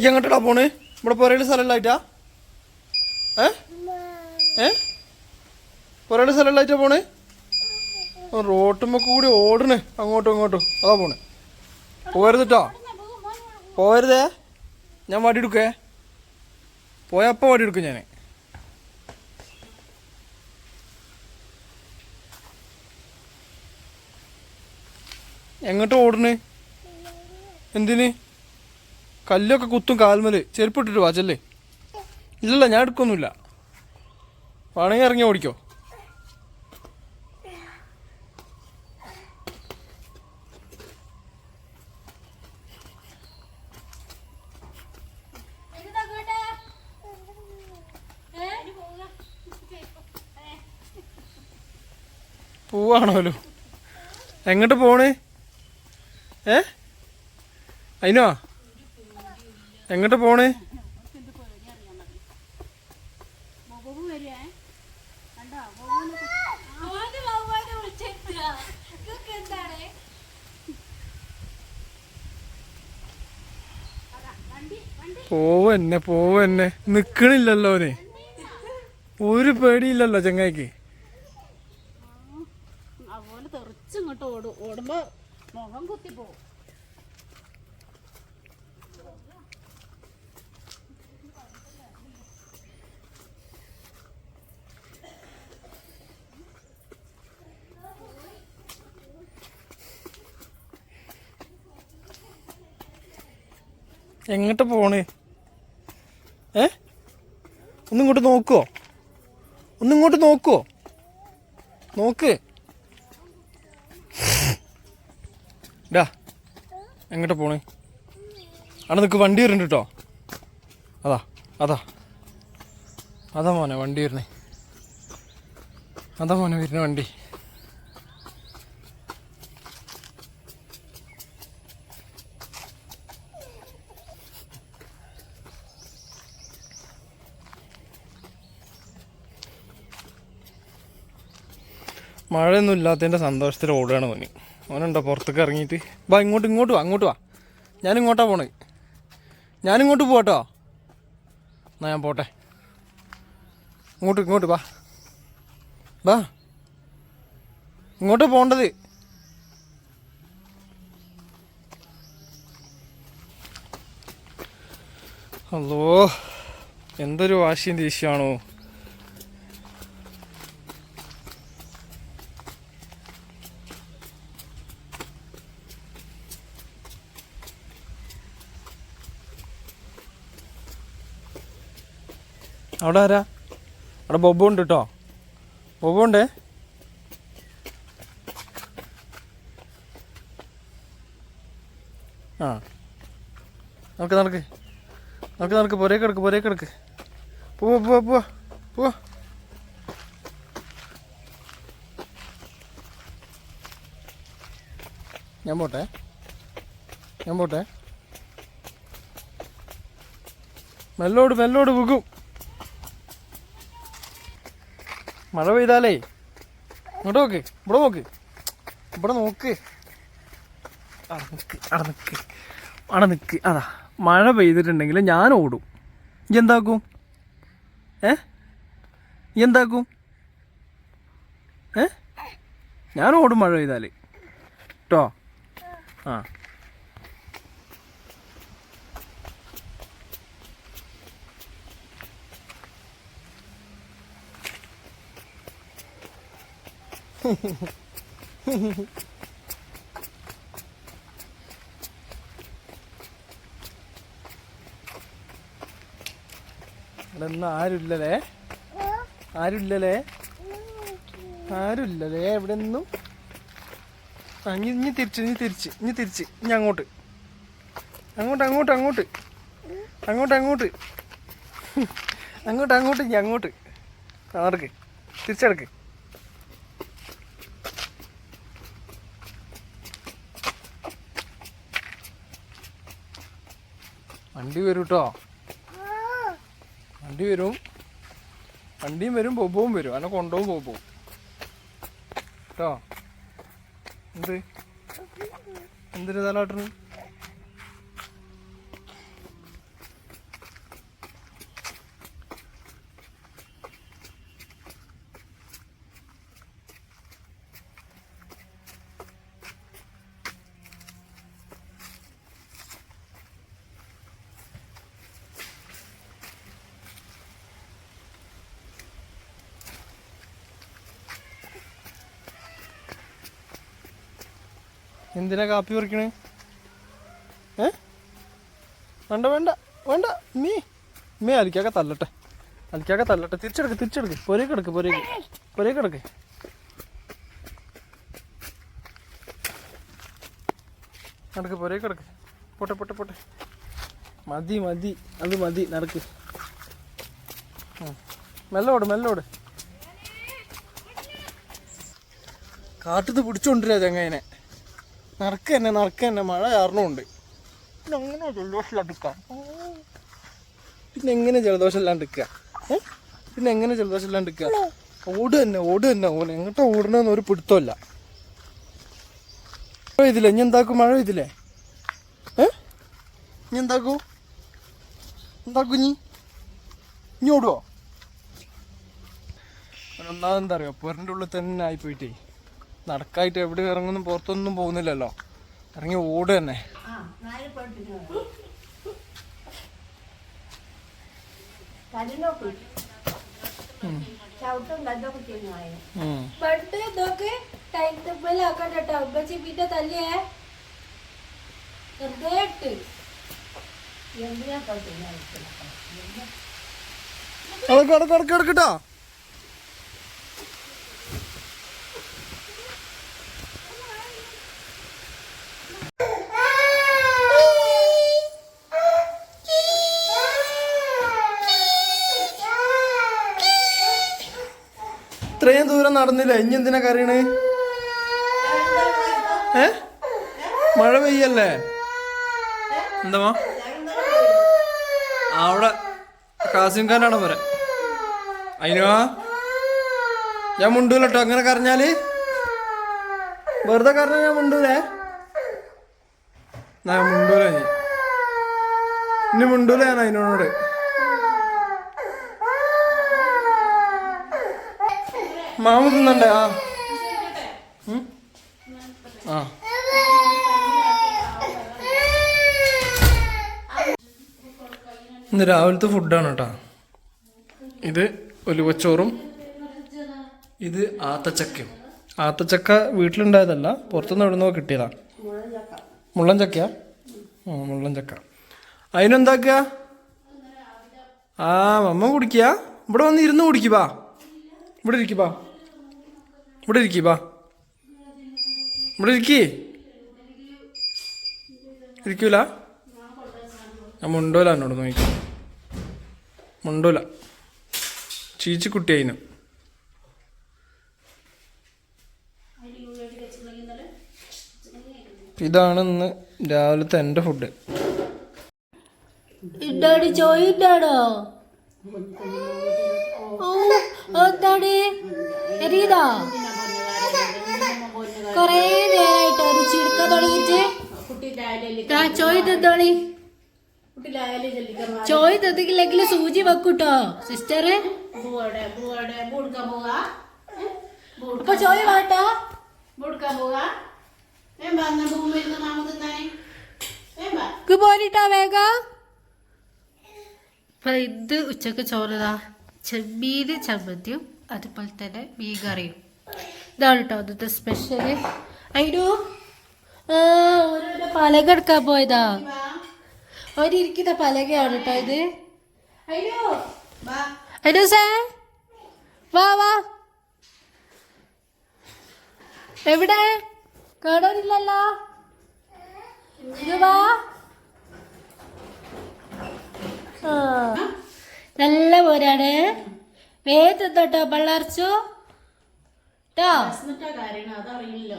ഈ എങ്ങോട്ടാ പോണ്? ഇവിടെ പുരയുടെ സ്ഥലമില്ലായിട്ടാ? ഏ? ഏ? പുരയുടെ പോണേ? പോണ് റോട്ടുമ്മ കൂടി ഓടണ്. അങ്ങോട്ടും ഇങ്ങോട്ടും. അതാ പോണ്. പോകരുത് പോരുതേ. ഞാൻ വടി എടുക്കേ. പോയപ്പോ വടി എടുക്കും ഞാൻ എങ്ങോട്ട് ഓടണ്? എന്തിന്? കല്ലൊക്കെ കുത്തും കാൽമൽ. ചെരുപ്പിട്ടിട്ട് വാച്ചല്ലേ ഇല്ലല്ല ഞാൻ എടുക്കൊന്നുമില്ല. വേണമെങ്കിൽ ഇറങ്ങി ഓടിക്കോ. പോവാണോലോ? എങ്ങോട്ട് പോണേ? ഏ? അതിനോ എങ്ങോട്ട് പോണേ? പോവന്നെ പോവന്നെ. നിക്കണില്ലല്ലോ അവനെ. ഒരു പേടിയില്ലല്ലോ ചങ്ങായിക്ക്. അതുപോലെ തെറിച്ചിങ്ങോട്ട് ഓടും. ഓടുമ്പോ മുഖം കുത്തി എങ്ങോട്ട് പോണേ? ഏ? ഒന്നിങ്ങോട്ട് നോക്കുവോ ഒന്നിങ്ങോട്ട് നോക്കുവോ നോക്ക്. ഡാ എങ്ങോട്ട് പോണേ? അവിടെ നിൽക്ക് വണ്ടി വരുന്നുണ്ട് കേട്ടോ അതാ അതാ. അതാ മോനെ വണ്ടി വരുന്നേ. അതാ മോനെ വരുന്ന വണ്ടി. മഴയൊന്നും ഇല്ലാത്തതിന്റെ സന്തോഷത്തിൽ ഓടുകയാണ് മോനി. മോനുണ്ടോ പുറത്തേക്ക് ഇറങ്ങിയിട്ട് വാ ഇങ്ങോട്ട് ഇങ്ങോട്ട് വാ അങ്ങോട്ട് വാ. ഞാൻ ഇങ്ങോട്ടാ പോണേ. ഞാനിങ്ങോട്ട് പോട്ടോ എന്നാ ഞാൻ പോട്ടെ. ഇങ്ങോട്ട് ഇങ്ങോട്ട് വാ. വാ. ഇങ്ങോട്ട് പോണ്ടത്. അല്ലോ എന്തൊരു വാശിയും ദേഷ്യമാണോ. അവിടെ ആരാ? അവിടെ ബൊബുണ്ട് കേട്ടോ ബൊബു ഉണ്ടേ ആ. നമുക്ക് നടക്ക്. നമുക്ക് നടക്ക്. പൊരേ കിടക്ക് പൊരേ കിടക്ക് പോവാ പോവാ പോവാ പോവാ. ഞാൻ പോട്ടെ. ഞാൻ പോട്ടെ. മെല്ലോട് മെല്ലോട് വികും. മഴ പെയ്താലേ. ഇങ്ങോട്ട് നോക്ക്. ഇവിടെ നോക്ക്. ഇവിടെ നോക്ക്. അവിടെ നിൽക്ക് അവിടെ നിൽക്ക് അതാ. മഴ പെയ്തിട്ടുണ്ടെങ്കിൽ ഞാൻ ഓടും. എന്താക്കും? ഏ? എന്താക്കും? ഏ? ഞാൻ ഓടും മഴ പെയ്താൽ കേട്ടോ ആ. ഇവിടെ ആരുല്ലേ ആരുമില്ലല്ലേ ആരുമില്ലല്ലേ ഒന്നും ആ ഇനി തിരിച്ച് ഇനി തിരിച്ച് ഇനി തിരിച്ച് ഇനി അങ്ങോട്ട്. അങ്ങോട്ട് അങ്ങോട്ട് അങ്ങോട്ട്. അങ്ങോട്ട് അങ്ങോട്ട്. അങ്ങോട്ട് അങ്ങോട്ട് ഇനി അങ്ങോട്ട്. നടക്ക്. തിരിച്ചടക്ക്. വണ്ടി വരും കേട്ടോ വണ്ടി വരും. വണ്ടിയും വരും ബൊബവും വരും. അതിനെ കൊണ്ടുപോകും ബൊബവും കേട്ടോ എന്ത്? എന്തിനു തലാട്ടണ് എന്തിനാ കാപ്പി പറിക്കണേ? ഏ? വേണ്ട വേണ്ട വേണ്ട. Me me അലിക്കാക്ക തല്ലട്ടെ. അലിക്കാക്ക തല്ലട്ടെ. തിരിച്ചെടുക്ക് തിരിച്ചെടുക്ക്. പൊരേക്ക് എടുക്ക് പൊരേക്ക്. പൊരേക്ക് എടുക്ക്. നടക്ക് പൊരേക്ക് എടുക്ക്. പൊട്ടെ പൊട്ടെ പൊട്ടെ. മതി മതി. അത് മതി. നടക്ക്. മെല്ലോട് മെല്ലോട് കാട്ടത്ത് പിടിച്ചോണ്ടിരാ ചെങ്ങനെ നടക്ക തന്നെ നടക്ക തന്നെ മഴ കാരണമുണ്ട്. പിന്നെ അങ്ങനെ ജലദോഷം ഇല്ലാണ്ടിരിക്കാം പിന്നെ എങ്ങനെ ജലദോഷം ഇല്ലാണ്ടിരിക്കുക? പിന്നെ എങ്ങനെ ജലദോഷം ഇല്ലാണ്ടിരിക്കുക ഓട് തന്നെ ഓട് തന്നെ. ഓന എങ്ങോട്ടാ ഓടണമെന്ന് ഒരു പിടുത്തമല്ല മഴ പെയ്തില്ലേ? ഇനി എന്താക്കും മഴ പെയ്തില്ലേ? ഏ? ഇനി എന്താക്കൂ? എന്താക്കും ഇനി? ഇനി ഓടുവോ? ഒന്നാമതെന്താ അറിയോ? പുരന്റെ ഉള്ളിൽ തന്നെ ആയിപ്പോയിട്ടേ. നടക്കായിട്ട് എവിടെ ഇറങ്ങുന്നു പുറത്തൊന്നും പോകുന്നില്ലല്ലോ. ഇറങ്ങി ഓട് തന്നെ. ഉം. പണ്ട് ഇത്രയും ദൂരം നടന്നില്ല. ഇനി എന്തിനാ കറിയണ് ഏ? മഴ പെയ്യല്ലേ? എന്താ അവിടെ കാസിം ഖാനാണ് പോരെ. അതിനോ ഞാൻ മുണ്ടൂല കേട്ടോ അങ്ങനെ കരഞ്ഞാൽ? വെറുതെ കറിഞ്ഞ ഞാൻ മുണ്ടൂലേ? ഞാൻ മുണ്ടൂല ഇനി. മുണ്ടൂല ഞാൻ അതിനോട് മാമ തിന്നണ്ടേ? ആ. ഇന്ന് രാവിലത്തെ ഫുഡാണ് കേട്ടോ. ഇത് ഒലുവച്ചോറും ഇത് ആത്തച്ചക്കയും. ആത്തച്ചക്ക വീട്ടിലുണ്ടായതല്ല പുറത്തുനിന്ന് എവിടെ നിന്നോ കിട്ടിയതാ. മുള്ളൻ ചക്കയാ? ആ മുള്ളൻ ചക്ക. അതിനെന്താക്കുക? ആ മമ്മ കുടിക്കുക. ഇവിടെ വന്ന് ഇരുന്ന് കുടിക്കുക ഇവിടെ ഇരിക്കുക ഇവിടെ ഇരിക്കുക ഇവിടെ ഇരിക്കി. ഇരിക്കൂല? ഞാൻ മുണ്ടോല എന്നോട് നോക്കി. മുണ്ടോല. ചീച്ചിക്കുട്ടി അതിന് ഇതാണ് ഇന്ന് രാവിലത്തെ എന്റെ ഫുഡ്. ഇട്ടാടി ചോയിട്ടാടോ എന്താണ് എറിയതാ കൊറേ നേരായിട്ട് ഒരു ചിടുക്ക ദാ ചോയ് ചെല്ലിക്കാൻ ചോയ് തത്തിക്കില്ലെങ്കിൽ സൂചി വെക്കൂട്ടോ സിസ്റ്റർ അപ്പൊ ചോയ് വേട്ടോ. പോരിട്ടാ വേഗ. ഇത് ഉച്ചയ്ക്ക് ചോറതാ ചെമ്മീന് ചമ്മന്തിയും അതുപോലെ തന്നെ മീൻ കറിയും ഇതാണ് കേട്ടോ അതത്തെ സ്പെഷ്യൽ അതിനു ഓരോരോ പലക എടുക്കാൻ പോയതാ. അവരിയ്ക്കുന്ന പലകയാണ് കേട്ടോ ഇത്. അതിനു സേ. വാ വാ. എവിടെ? കേടാനില്ലല്ലോ ഇത് വാ. നല്ല പോരാണ്. വേഗം തൊട്ടോ പള്ളർച്ചു. കേട്ടോ എന്നിട്ടാ കാര്യം അതറിയില്ല